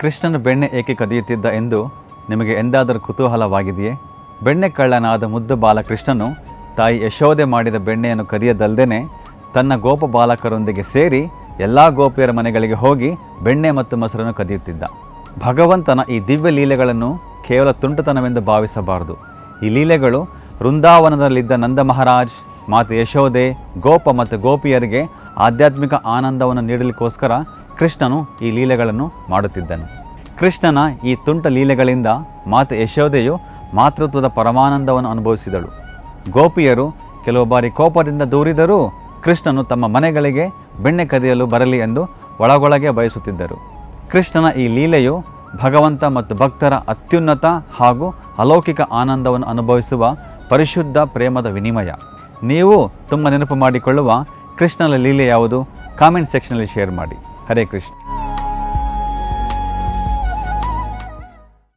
ಕೃಷ್ಣನು ಬೆಣ್ಣೆ ಏಕೆ ಕದಿಯುತ್ತಿದ್ದ ಎಂದು ನಿಮಗೆ ಎಂದಾದರೂ ಕುತೂಹಲವಾಗಿದೆಯೇ? ಬೆಣ್ಣೆ ಕಳ್ಳನಾದ ಮುದ್ದು ಬಾಲಕೃಷ್ಣನು ತಾಯಿ ಯಶೋದೆ ಮಾಡಿದ ಬೆಣ್ಣೆಯನ್ನು ಕದಿಯದಲ್ಲದೇ ತನ್ನ ಗೋಪ ಬಾಲಕರೊಂದಿಗೆ ಸೇರಿ ಎಲ್ಲ ಗೋಪಿಯರ ಮನೆಗಳಿಗೆ ಹೋಗಿ ಬೆಣ್ಣೆ ಮತ್ತು ಮೊಸರನ್ನು ಕದಿಯುತ್ತಿದ್ದ. ಭಗವಂತನ ಈ ದಿವ್ಯ ಲೀಲೆಗಳನ್ನು ಕೇವಲ ತುಂಟತನವೆಂದು ಭಾವಿಸಬಾರದು. ಈ ಲೀಲೆಗಳು ವೃಂದಾವನದಲ್ಲಿದ್ದ ನಂದ ಮಹಾರಾಜ್, ಮಾತೆ ಯಶೋದೆ ಗೋಪ ಮತ್ತು ಗೋಪಿಯರಿಗೆ ಆಧ್ಯಾತ್ಮಿಕ ಆನಂದವನ್ನು ನೀಡಲಿಕ್ಕೋಸ್ಕರ ಕೃಷ್ಣನು ಈ ಲೀಲೆಗಳನ್ನು ಮಾಡುತ್ತಿದ್ದನು. ಕೃಷ್ಣನ ಈ ತುಂಟ ಲೀಲೆಗಳಿಂದ ಮಾತೆ ಯಶೋದೆಯು ಮಾತೃತ್ವದ ಪರಮಾನಂದವನ್ನು ಅನುಭವಿಸಿದಳು. ಗೋಪಿಯರು ಕೆಲವು ಬಾರಿ ಕೋಪದಿಂದ ದೂರಿದರೂ ಕೃಷ್ಣನು ತಮ್ಮ ಮನೆಗಳಿಗೆ ಬೆಣ್ಣೆ ಕದಿಯಲು ಬರಲಿ ಎಂದು ಒಳಗೊಳಗೆ ಬಯಸುತ್ತಿದ್ದರು. ಕೃಷ್ಣನ ಈ ಲೀಲೆಯು ಭಗವಂತ ಮತ್ತು ಭಕ್ತರ ಅತ್ಯುನ್ನತ ಹಾಗೂ ಅಲೌಕಿಕ ಆನಂದವನ್ನು ಅನುಭವಿಸುವ ಪರಿಶುದ್ಧ ಪ್ರೇಮದ ವಿನಿಮಯ. ನೀವು ತುಂಬ ನೆನಪು ಮಾಡಿಕೊಳ್ಳುವ ಕೃಷ್ಣನ ಲೀಲೆ ಯಾವುದು? ಕಾಮೆಂಟ್ ಸೆಕ್ಷನಲ್ಲಿ ಶೇರ್ ಮಾಡಿ. हरे कृष्ण।